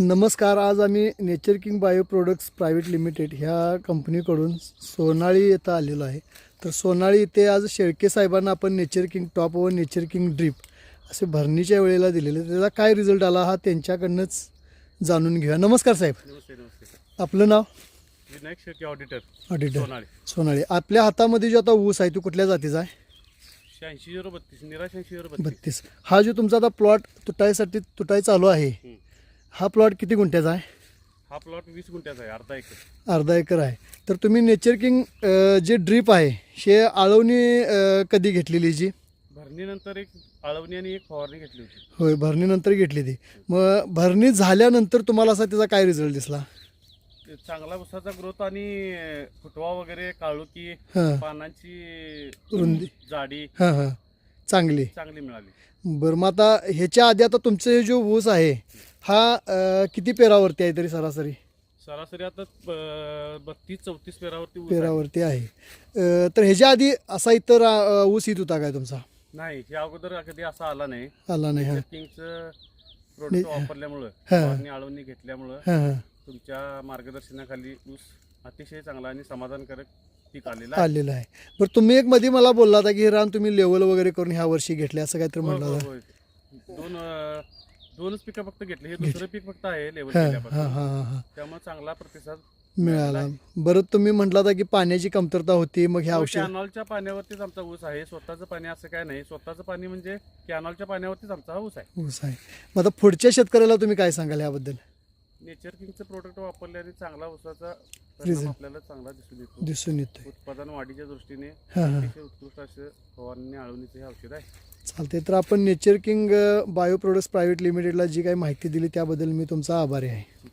नमस्कार आज आम्ही nature king bio products private limited ह्या कंपनीकडून सोनाळी येथं आलेलो आहे. तर सोनाळी इथे आज शेळके साहेबांना आपण नेचर किंग टॉप व नेचर किंग ड्रीप असे भरणीच्या वेळेला दिलेले. त्याचा काय रिझल्ट आला हा त्यांच्याकडनंच जाणून घेऊया. नमस्कार साहेब. आपलं नाव? Vinayak Shelke auditor auditor Sonale. सोनाळी. आपल्या हातामध्ये जो आता ऊस आहे तो कुठल्या जातीचा आहे? शहाऐंशी झिरो बत्तीस निरा शहाऐंशी झिरो बत्तीस. हा जो तुमचा आता प्लॉट तुटायसाठी तुटाय चालू आहे. हा प्लॉट किती गुंठ्याचा आहे? हा प्लॉट वीस गुंठ्याचा आहे अर्धा एकर. अर्धा एकर आहे. तर तुम्ही नेचर किंग अ, जे ड्रीप आहे हे आळवणी अ, कधी घेतलेली जी? भरणीनंतर एक आळवणी आणि एक फवारणी घेतली होती. होय भरणीनंतर घेतली ती. मग भरणी झाल्यानंतर तुम्हाला असा त्याचा काय रिझल्ट दिसला? ते चांगला उसाचा ग्रोथ आणि फुटवा वगैरे काळुकी हां. पानांची रुंदी. जाडी हां हां. चांगली. चांगली मिळाली. बरं मग आता ह्याच्या आधी आता तुमचं हे जो ऊस आहे हा अ, किती पेरावरती आहे तरी सरासरी? सरासरी आता बत्तीस चौतीस पेरावरती ऊस आहे. पेरावरती आहे. अ, तर ह्याच्या आधी असा इतर अ, ऊस येत होता काय तुमचा? नाही या अगोदर कधी असा आला नाही. आला नाही हां. किंगचं प्रोडक्ट वापरल्यामुळं हा. फवारणी आळवणी घेतल्यामुळं हां हां. तुमच्या मार्गदर्शनाखाली ऊस अतिशय चांगला आणि समाधानकारक पीक आलेला आहे. आलेलं आहे. बरं तुम्ही एक मध्ये मला बोलला होता की हे रान तुम्ही लेवल वगैरे करून ह्या वर्षी घेतले असं काहीतरी होय, म्हणलं होय, होतं. होय. दोन अं, दोनच पिकं फक्त घेतली. हे दुसरं पीक फक्त आहे लेवल हां हां हां हां हां. त्यामुळे चांगला प्रतिसाद मिळाला. बरं तुम्ही म्हटला होता की पाण्याची कमतरता होती मग हे औषध कॅनॉलच्या पाण्यावरतीच आमचा ऊस आहे. स्वतःचं पाणी असं काय नाही. स्वतःचं पाणी म्हणजे कॅनॉलच्या पाण्यावरतीच आमचा हा ऊस आहे. ऊस आहे. मग आता पुढच्या शेतकऱ्याला तुम्ही काय सांगाल याबद्दल? नेचर किंगचं प्रोडक्ट वापरल्याने चांगला Result. परिणाम आपल्याला चांगला दिसून येतो. दिसून येतोय. उत्पादन वाढीच्या दृष्टीने हां हां. अतिशय उत्कृष्ट असं फवारणी आळवणीचं हे औषध आहे. चालते तर आपण nature king bio products private लिमिटेडला जी काही माहिती दिली त्याबद्दल मी तुमचा आभारी आहे.